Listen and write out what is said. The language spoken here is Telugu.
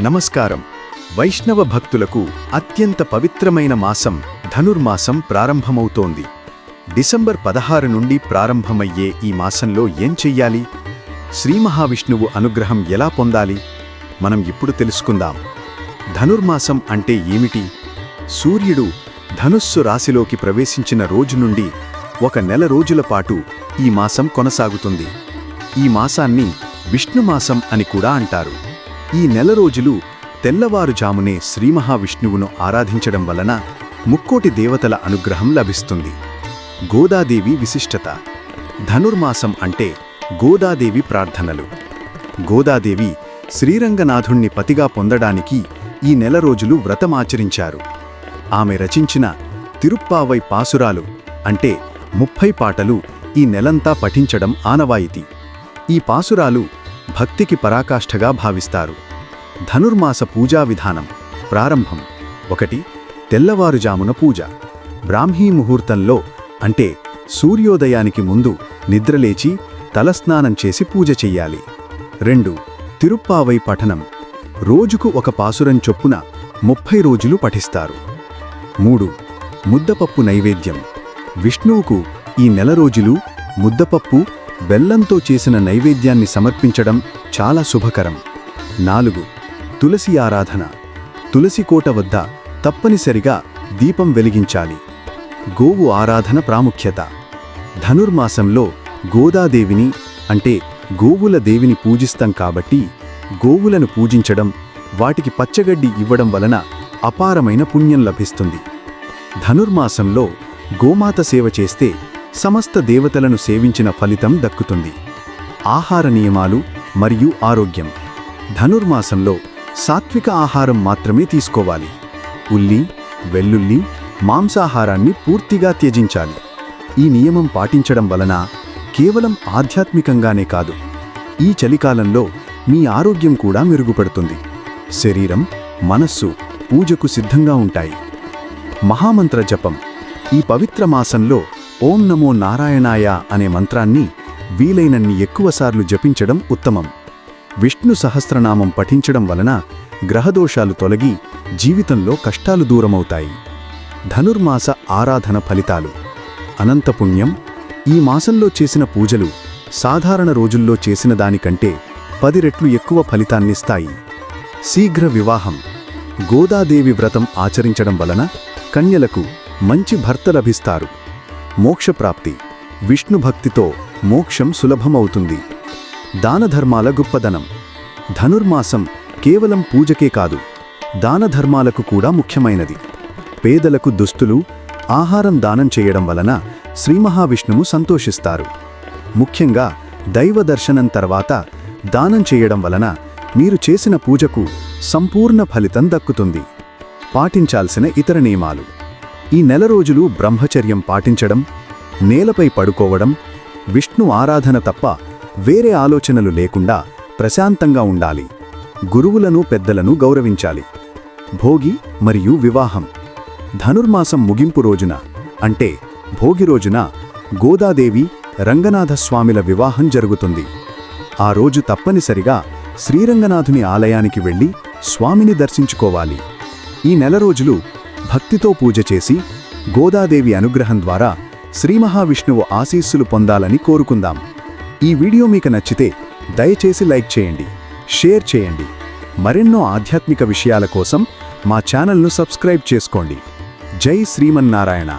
నమస్కారం. వైష్ణవ భక్తులకు అత్యంత పవిత్రమైన మాసం ధనుర్మాసం ప్రారంభమవుతోంది. డిసెంబర్ పదహారు నుండి ప్రారంభమయ్యే ఈ మాసంలో ఏం చెయ్యాలి? శ్రీ మహావిష్ణువు అనుగ్రహం ఎలా పొందాలి? మనం ఇప్పుడు తెలుసుకుందాం. ధనుర్మాసం అంటే ఏమిటి? సూర్యుడు ధనుస్సు రాశిలోకి ప్రవేశించిన రోజు నుండి ఒక నెల రోజుల పాటు ఈ మాసం కొనసాగుతుంది. ఈ మాసాన్ని విష్ణుమాసం అని కూడా అంటారు. ఈ నెల రోజులు తెల్లవారుజామునే శ్రీ మహావిష్ణువును ఆరాధించడం వలన ముక్కోటి దేవతల అనుగ్రహం లభిస్తుంది. గోదాదేవి విశిష్టత. ధనుర్మాసం అంటే గోదాదేవి ప్రార్థనలు. గోదాదేవి శ్రీరంగనాథుణ్ణి పతిగా పొందడానికి ఈ నెల రోజులు వ్రతమాచరించారు ఆమె రచించిన తిరుప్పావై పాసురాలు అంటే ముప్పై పాటలు ఈ నెలంతా పఠించడం ఆనవాయితీ. ఈ పాసురాలు భక్తికి పరాకాష్ఠగా భావిస్తారు. ధనుర్మాస పూజా విధానం ప్రారంభం. ఒకటి తెల్లవారుజామున పూజ. బ్రాహ్మీ ముహూర్తంలో అంటే సూర్యోదయానికి ముందు నిద్రలేచి తలస్నానం చేసి పూజ చెయ్యాలి. రెండు తిరుప్పావై పఠనం. రోజుకు ఒక పాసురం చొప్పున ముప్పై రోజులు పఠిస్తారు. మూడు ముద్దపప్పు నైవేద్యం. విష్ణువుకు ఈ నెల రోజులు ముద్దపప్పు బెల్లంతో చేసిన నైవేద్యాన్ని సమర్పించడం చాలా శుభకరం. నాలుగు తులసి ఆరాధన. తులసి కోట వద్ద తప్పనిసరిగా దీపం వెలిగించాలి. గోవు ఆరాధన ప్రాముఖ్యత. ధనుర్మాసంలో గోదాదేవిని అంటే గోవుల దేవిని పూజిస్తాం కాబట్టి గోవులను పూజించడం వాటికి పచ్చగడ్డి ఇవ్వడం వలన అపారమైన పుణ్యం లభిస్తుంది. ధనుర్మాసంలో గోమాత సేవ చేస్తే సమస్త దేవతలను సేవించిన ఫలితం దక్కుతుంది. ఆహార నియమాలు మరియు ఆరోగ్యం. ధనుర్మాసంలో సాత్విక ఆహారం మాత్రమే తీసుకోవాలి. ఉల్లి వెల్లుల్లి మాంసాహారాన్ని పూర్తిగా త్యజించాలి. ఈ నియమం పాటించడం వలన కేవలం ఆధ్యాత్మికంగానే కాదు ఈ చలికాలంలో మీ ఆరోగ్యం కూడా మెరుగుపడుతుంది. శరీరం మనస్సు పూజకు సిద్ధంగా ఉంటాయి. మహామంత్ర జపం. ఈ పవిత్ర మాసంలో ఓం నమో నారాయణాయ అనే మంత్రాన్ని వీలైనన్ని ఎక్కువసార్లు జపించడం ఉత్తమం. విష్ణు సహస్రనామం పఠించడం వలన గ్రహదోషాలు తొలగి జీవితంలో కష్టాలు దూరమవుతాయి. ధనుర్మాస ఆరాధన ఫలితాలు. అనంతపుణ్యం ఈ మాసంలో చేసిన పూజలు సాధారణ రోజుల్లో చేసిన దానికంటే పది రెట్లు ఎక్కువ ఫలితాన్నిస్తాయి. శీఘ్ర వివాహం. గోదాదేవి వ్రతం ఆచరించడం వలన కన్యలకు మంచి భర్త లభిస్తారు. మోక్షప్రాప్తి. విష్ణుభక్తితో మోక్షం సులభమవుతుంది. దానధర్మాల గొప్పదనం. ధనుర్మాసం కేవలం పూజకే కాదు దానధర్మాలకు కూడా ముఖ్యమైనది. పేదలకు దుస్తులు ఆహారం దానం చేయడం వలన శ్రీమహావిష్ణువు సంతోషిస్తారు. ముఖ్యంగా దైవ దర్శనం తర్వాత దానం చేయడం వలన మీరు చేసిన పూజకు సంపూర్ణ ఫలితం దక్కుతుంది. పాటించాల్సిన ఇతర నియమాలు. ఈ నెల రోజులు బ్రహ్మచర్యం పాటించడం నేలపై పడుకోవడం విష్ణు ఆరాధన తప్ప వేరే ఆలోచనలు లేకుండా ప్రశాంతంగా ఉండాలి. గురువులను పెద్దలను గౌరవించాలి. భోగి మరియు వివాహం. ధనుర్మాసం ముగింపు రోజున అంటే భోగి రోజున గోదాదేవి రంగనాథస్వామిల వివాహం జరుగుతుంది. ఆ రోజు తప్పనిసరిగా శ్రీరంగనాథుని ఆలయానికి వెళ్ళి స్వామిని దర్శించుకోవాలి. ఈ నెల రోజులు భక్తితో పూజ చేసి గోదాదేవి అనుగ్రహం ద్వారా శ్రీ మహావిష్ణువు ఆశీస్సులు పొందాలని కోరుకుందాం. ఈ వీడియో మీకు నచ్చితే దయచేసి లైక్ చేయండి షేర్ చేయండి. మరెన్నో ఆధ్యాత్మిక విషయాల కోసం మా ఛానల్ను సబ్స్క్రైబ్ చేసుకోండి. జై శ్రీమన్నారాయణ.